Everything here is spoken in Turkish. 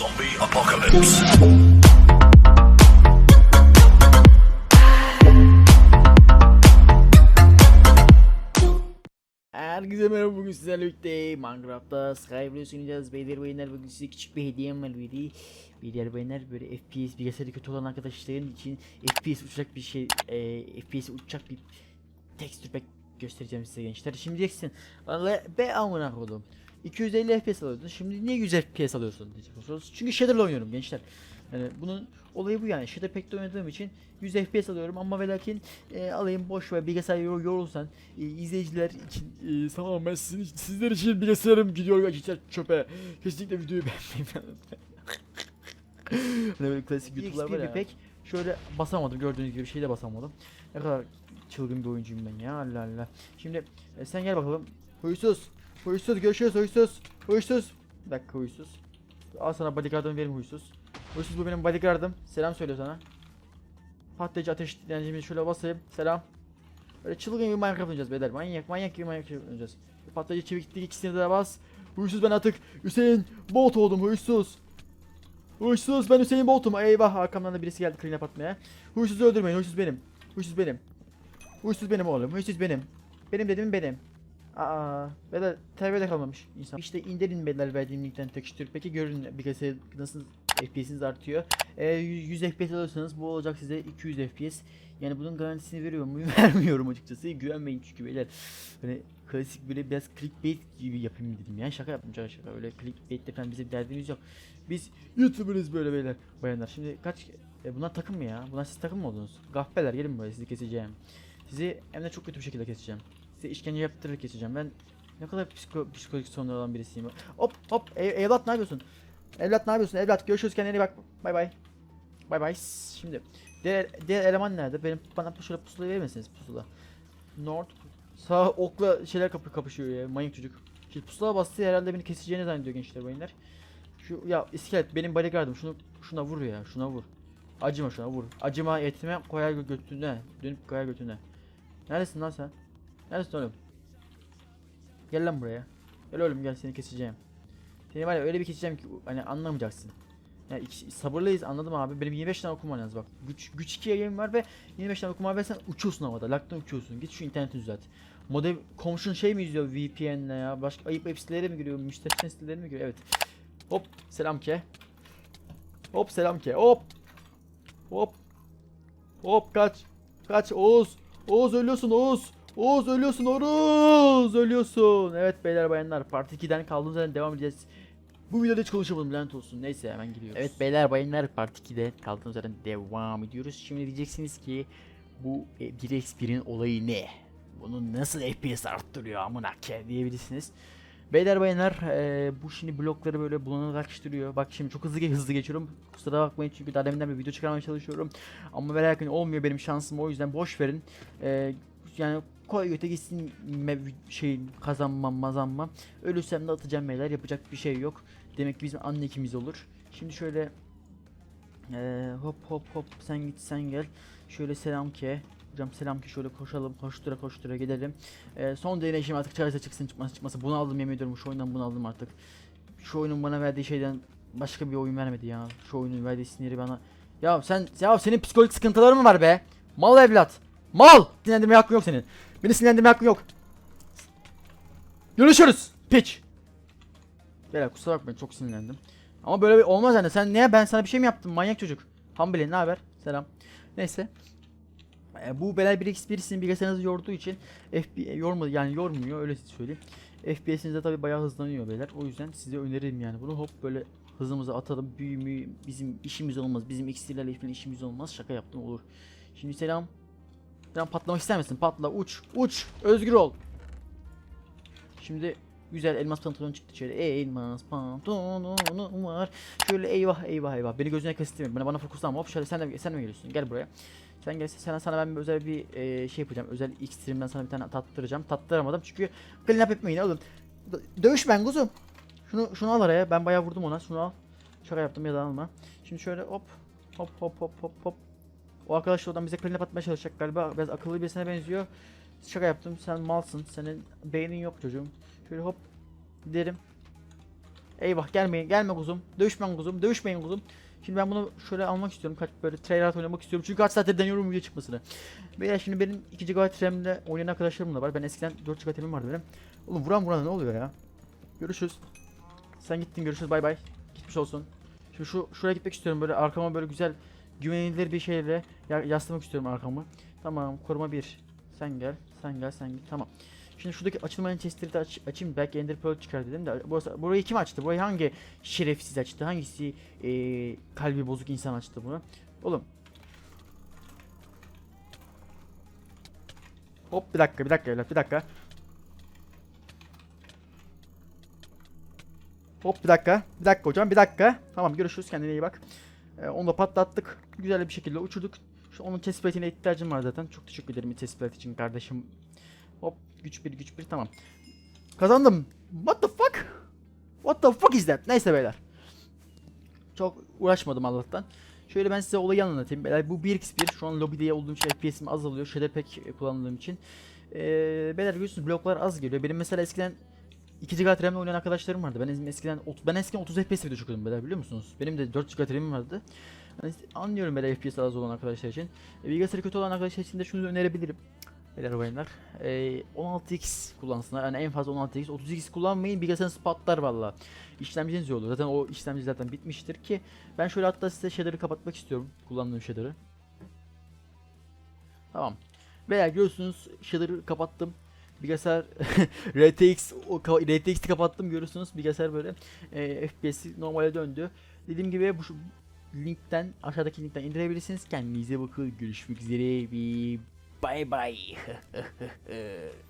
Zombie apocalypse. Herkese merhaba bugün sizlerle birlikte Minecraft'ta Skyblock oynayacağız. Beyler beyler bugün size küçük bir hediyem var beyler. Beyler beyler böyle FPS bilgisayarı kötü olan arkadaşların için FPS uçacak bir şey e, FPS uçacak bir tekstür pack göstereceğim size gençler. Şimdi diyeceksin Valla be amına koydum 250 FPS alıyordun şimdi niye 100 FPS alıyorsun diyecek olursunuz. Çünkü Shader'la oynuyorum gençler yani bunun olayı bu yani. Shader Pack'te oynadığım için 100 FPS alıyorum ama ve lakin e, alayım boş ver bilgisayar yor- yorulsan e, izleyiciler için e, tamam ben sizin sizler için bilgisayarım gidiyor gençler çöpe. Kesinlikle videoyu beğenmeyi falan unutmayın. hani böyle klasik YouTube'lar var ya. Pek şöyle basamadım gördüğünüz gibi bir şey de basamadım. Ne kadar çılgın bir oyuncuyum ben ya Allah Allah. Şimdi e, sen gel bakalım. Huysuz. Huysuz görüşürüz huysuz. Huysuz. Bir dakika huysuz. Al sana bodyguard'ımı vereyim huysuz. Huysuz bu benim bodyguard'ım. Selam söyle sana. Patlayıcı ateş direncimi şöyle basayım. Selam. Böyle çılgın bir Minecraft oynayacağız beyler. Manyak manyak gibi Minecraft oynayacağız. Patlayıcı çeviklik ikisini de bas. Huysuz ben artık Hüseyin Bolt oldum huysuz. Huysuz ben Hüseyin Bolt'um. Eyvah arkamdan da birisi geldi clean atmaya. Huysuzu öldürmeyin. Huysuz benim. Huysuz benim. Huysuz benim oğlum. Huysuz benim. Benim dedim benim. Aa, beyler TV'de kalmamış insan. İşte indirin beyler verdiğim linkten tekstür. Peki görün bilgisayar nasıl FPS'iniz artıyor. Ee, 100 FPS alırsanız bu olacak size 200 FPS. Yani bunun garantisini veriyor muyum? Vermiyorum açıkçası. Güvenmeyin çünkü beyler. Hani klasik böyle biraz clickbait gibi yapayım dedim ya. Şaka yaptım şaka. Öyle clickbait'te falan bize bir derdimiz yok. Biz YouTuber'ız böyle beyler. Bayanlar. Şimdi kaç... E, bunlar takım mı ya? Bunlar siz takım mı oldunuz? Gahpeler gelin buraya sizi keseceğim. Sizi hem de çok kötü bir şekilde keseceğim. Size işkence yaptırır keseceğim. Ben ne kadar psiko, psikolojik sorunları olan birisiyim. Hop hop ev, evlat ne yapıyorsun? Evlat ne yapıyorsun? Evlat görüşürüz kendine bak. Bay bay. Bay bay. Şimdi diğer, diğer eleman nerede? Benim bana şöyle pusulayı verir misiniz pusula? North sağ okla şeyler kapı kapışıyor ya manyak çocuk. Şimdi pusula bastı herhalde beni keseceğini zannediyor gençler bayınlar. Şu ya iskelet benim bodyguardım şunu şuna vur ya şuna vur. Acıma şuna vur. Acıma etme koyar gö- götüne. Dönüp koyar götüne. Neredesin lan sen? Neredesin oğlum? Gel lan buraya. Gel oğlum gel seni keseceğim. Seni var ya öyle bir keseceğim ki hani anlamayacaksın. Yani iki- sabırlıyız anladım abi. Benim 25 tane okum var yalnız bak. Güç, güç 2 yayın var ve 25 tane okum var ve sen uçuyorsun havada. Laktan uçuyorsun. Git şu interneti düzelt. Modem komşun şey mi izliyor VPN'le ya? Başka ayıp ayıp sitelere mi giriyor? Müstehcen sitelere mi giriyor? Evet. Hop selam ke. Hop selam ke. Hop. Hop. Hop kaç. Kaç Oğuz. Oğuz ölüyorsun Oğuz. Oğuz ölüyorsun Oğuz ölüyorsun. Evet beyler bayanlar part 2'den kaldığımız yerden devam edeceğiz. Bu videoda hiç konuşamadım lanet olsun. Neyse hemen gidiyoruz. Evet beyler bayanlar part 2'de kaldığımız yerden devam ediyoruz. Şimdi diyeceksiniz ki bu e, 1x1'in olayı ne? Bunu nasıl FPS arttırıyor amına ke diyebilirsiniz. Beyler bayanlar e, bu şimdi blokları böyle bulanıklaştırıyor. Bak şimdi çok hızlı hızlı geçiyorum. Kusura bakmayın çünkü daha deminden bir video çıkarmaya çalışıyorum. Ama ve lakin olmuyor benim şansım o yüzden boş verin. E, yani koy göte gitsin şey kazanmam mazanmam. Ölürsem de atacağım beyler yapacak bir şey yok. Demek ki bizim anne ikimiz olur. Şimdi şöyle eee, hop hop hop sen git sen gel. Şöyle selam ki. Hocam selam ki şöyle koşalım koştura koştura gidelim. Eee, son deneyişim artık çaresi çıksın çıkması çıkması. Bunu aldım yemin ediyorum şu oyundan bunu aldım artık. Şu oyunun bana verdiği şeyden başka bir oyun vermedi ya. Şu oyunun verdiği siniri bana. Ya sen ya senin psikolojik sıkıntıların mı var be? Mal evlat. Mal! Sinirlendirmeye hakkın yok senin. Beni sinirlendirmeye hakkın yok. Görüşürüz. Piç. Beyler kusura bakmayın çok sinirlendim. Ama böyle bir olmaz yani. Sen niye ben sana bir şey mi yaptım manyak çocuk? Hambile ne haber? Selam. Neyse. E, bu Belal 1x1 sizin bilgisayarınızı yorduğu için FB yormadı yani yormuyor öyle söyleyeyim. FPS'iniz de tabi bayağı hızlanıyor beyler. O yüzden size öneririm yani bunu hop böyle hızımızı atalım. Büyümü bizim işimiz olmaz. Bizim iksirlerle falan işimiz olmaz. Şaka yaptım olur. Şimdi selam. Selam patlamak ister misin? Patla uç uç özgür ol. Şimdi güzel elmas pantolon çıktı şöyle elmas pantolonum var. Şöyle eyvah eyvah eyvah. Beni gözüne kestirme. Bana bana fokuslanma. Hop şöyle sen de sen de mi geliyorsun? Gel buraya. Sen gel sana sana ben özel bir e, şey yapacağım. Özel ekstremden sana bir tane tattıracağım. Tattıramadım çünkü clean up etmeyin oğlum. Dö- Dövüş ben kuzum. Şunu şunu al araya. Ben bayağı vurdum ona. Şunu al. Şaka yaptım ya da alma. Şimdi şöyle hop hop hop hop hop hop. O arkadaş oradan bize clean atmaya çalışacak galiba. Biraz akıllı birisine benziyor. Şaka yaptım. Sen malsın. Senin beynin yok çocuğum. Şöyle hop derim. Eyvah gelmeyin gelme kuzum. Dövüşmeyin kuzum. Dövüşmeyin kuzum. Şimdi ben bunu şöyle almak istiyorum. Kaç böyle trailer oynamak istiyorum. Çünkü kaç saattir deniyorum video çıkmasını. Beyler şimdi benim 2 GB RAM'de oynayan arkadaşlarım da var. Ben eskiden 4 GB RAM'im vardı benim. Oğlum vuran vuran ne oluyor ya? Görüşürüz. Sen gittin görüşürüz bay bay. Gitmiş olsun. Şimdi şu şuraya gitmek istiyorum böyle arkama böyle güzel güvenilir bir şeyle ya- yaslamak istiyorum arkamı. Tamam koruma 1. Sen gel. Sen gel sen git. Tamam. Şimdi şuradaki açılmayan chestleri de aç, açayım. Belki Ender Pearl çıkar dedim de. Burası, burayı kim açtı? Burayı hangi şerefsiz açtı? Hangisi eee, kalbi bozuk insan açtı bunu? Oğlum. Hop bir dakika bir dakika evlat bir dakika. Hop bir dakika. Bir dakika hocam bir dakika. Tamam görüşürüz kendine iyi bak. Ee, onu da patlattık. Güzel bir şekilde uçurduk. Şu onun test plate'ine ihtiyacım var zaten. Çok teşekkür ederim test plate için kardeşim. Hop güç bir güç bir tamam. Kazandım. What the fuck? What the fuck is that? Neyse beyler. Çok uğraşmadım Allah'tan. Şöyle ben size olayı anlatayım. Beyler bu 1x1 şu an lobide olduğum için FPS'im azalıyor. Shader Pack kullandığım için. Ee, beyler görüyorsunuz bloklar az geliyor. Benim mesela eskiden 2 GB RAM'le oynayan arkadaşlarım vardı. Ben eskiden ben eskiden 30 FPS video çekiyordum beyler biliyor musunuz? Benim de 4 GB RAM'im vardı. Yani anlıyorum beyler FPS az olan arkadaşlar için. E, bilgisayarı kötü olan arkadaşlar için de şunu önerebilirim. Beyler oyunlar. E, 16x kullansınlar. Yani en fazla 16x. 32x kullanmayın. Bilgisayarınız patlar valla. İşlemciniz iyi olur. Zaten o işlemci zaten bitmiştir ki. Ben şöyle hatta size shader'ı kapatmak istiyorum. Kullandığım shader'ı. Tamam. Beyler görüyorsunuz shader'ı kapattım. Bilgisayar RTX RTX'i kapattım görüyorsunuz bilgisayar böyle e, FPS'i normale döndü. Dediğim gibi bu linkten aşağıdaki linkten indirebilirsiniz. Kendinize bakın. Görüşmek üzere. Bay bay.